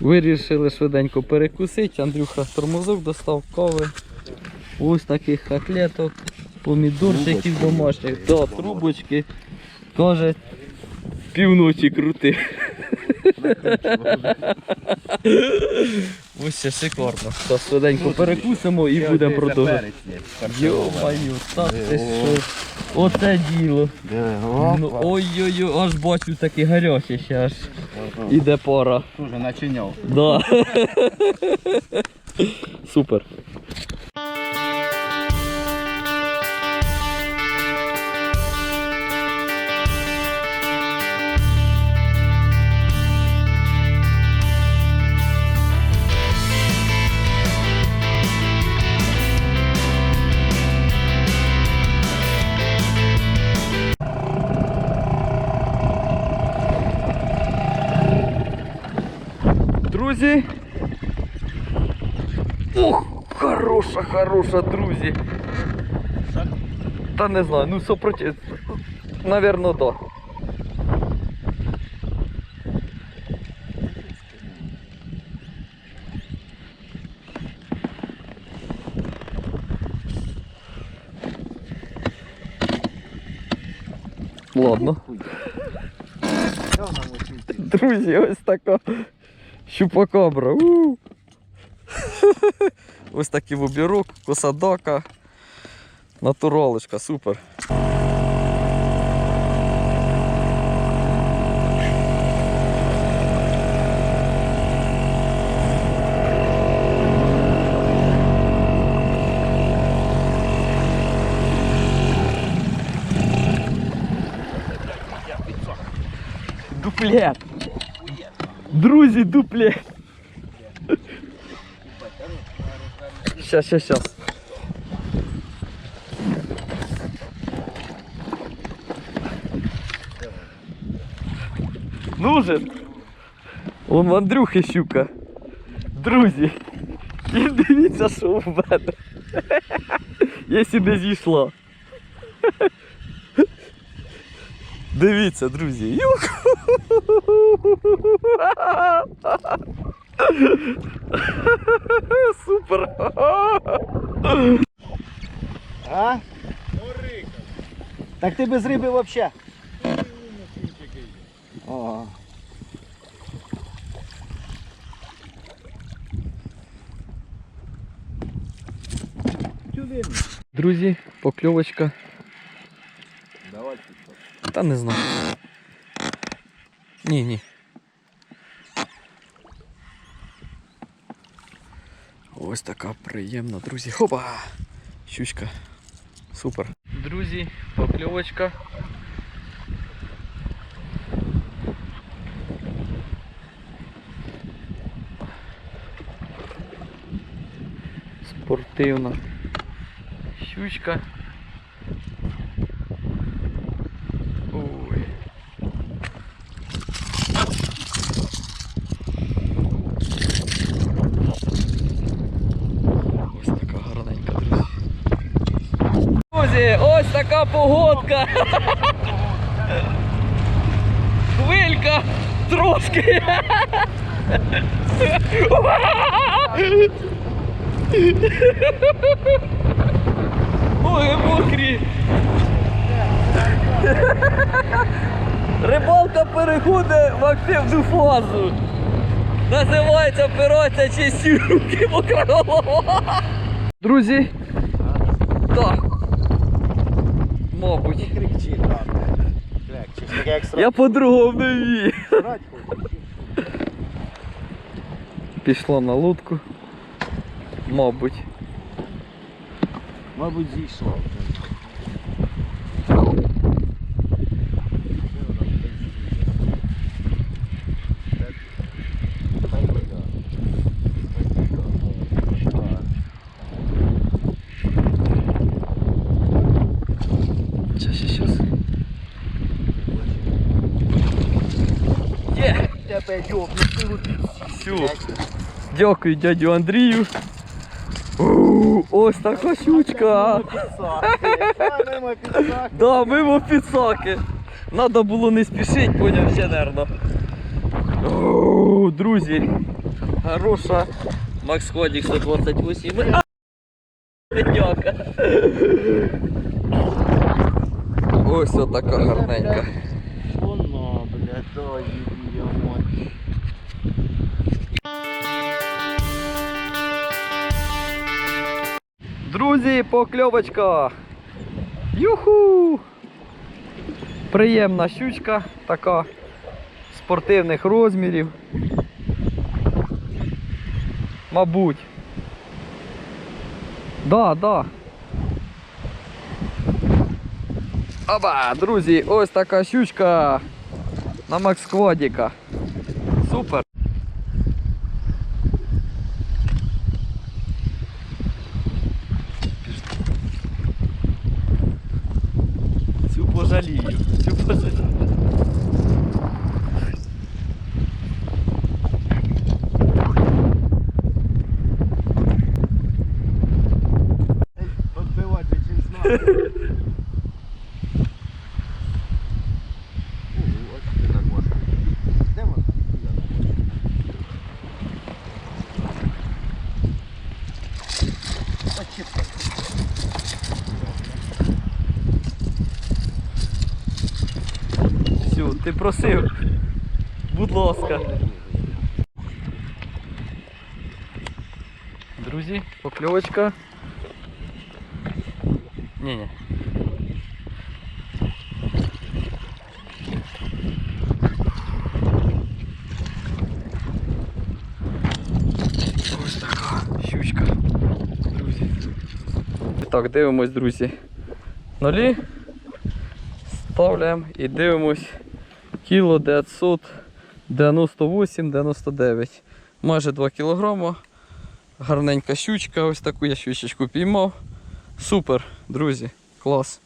Вирішили швиденько перекусити. Андрюха тормозок достав кави. Ось таких котлеток, помідорчиків домашніх, да, трубочки. Каже, півночі крути. Ось ще шикарно. Та швиденько перекусимо і будемо продовжувати. Йо-маю, та ти що? Оце діло. Ну, ой-ой-ой, аж бачу такі гарячі ще аж. Іде пора. Уже начиняв. Да. Супер. Друзі. Ух, хороша, хороша, друзі. Та не знаю, ну супротив. Наверно, да. Ладно. Друзі, ось така щупакабра. У. Ось такий вобірок, косадака, натуралочка, супер. Дуплет. Друзі, дуплет. Щас, щас, щас. Нужен. Он в Андрюхи щука. Друзі. І дивіться, що у мене. Якщо не зійшла. Дивіться, друзі. Юх. Супер. А? Так ти без риби вообще. Ага. Друзі, покльовочка. Та не знаю. Ні, ні. Ось така приємна, друзі. Хопа! Щучка. Супер. Друзі, покльовочка. Спортивна. Щучка. Ой. Ось така гарненька, друзі. Друзі, ось така погодка. Хвилька трошки. Ой, мокрі. Рибалка переходить в активну фазу. Називається операція чисті руки мокра голова. Друзі. Так. Мабуть. Так. Як Я по-другому не вмію. Пішло на лодку. Мабуть. Мабуть, зійшло. Тебе йобну, Все. Дякую дядю Андрію. Ось така щучка. Да, мимо підсаки. Надо було не спішити, поняв ще нервно. Друзі. Хороша. Макс Ходік 128. А, Дяка. Ось отака гарненька. Воно, бля, то Друзі, покльовочка. Юху! Приємна щучка, така спортивних розмірів. Мабуть. Да, да. Оба, друзі, ось така щучка на Максквадіка. Супер. Вона? Ти просив. Будь ласка. Друзі, покльовочка. Ні, ні. Ось така щучка, друзі. Так, дивимось, друзі. Нолі. Ставляємо і дивимось кіло 998-99. Майже 2 кілограма. Гарненька щучка, ось таку я щучечку піймав. Супер, друзі, клас.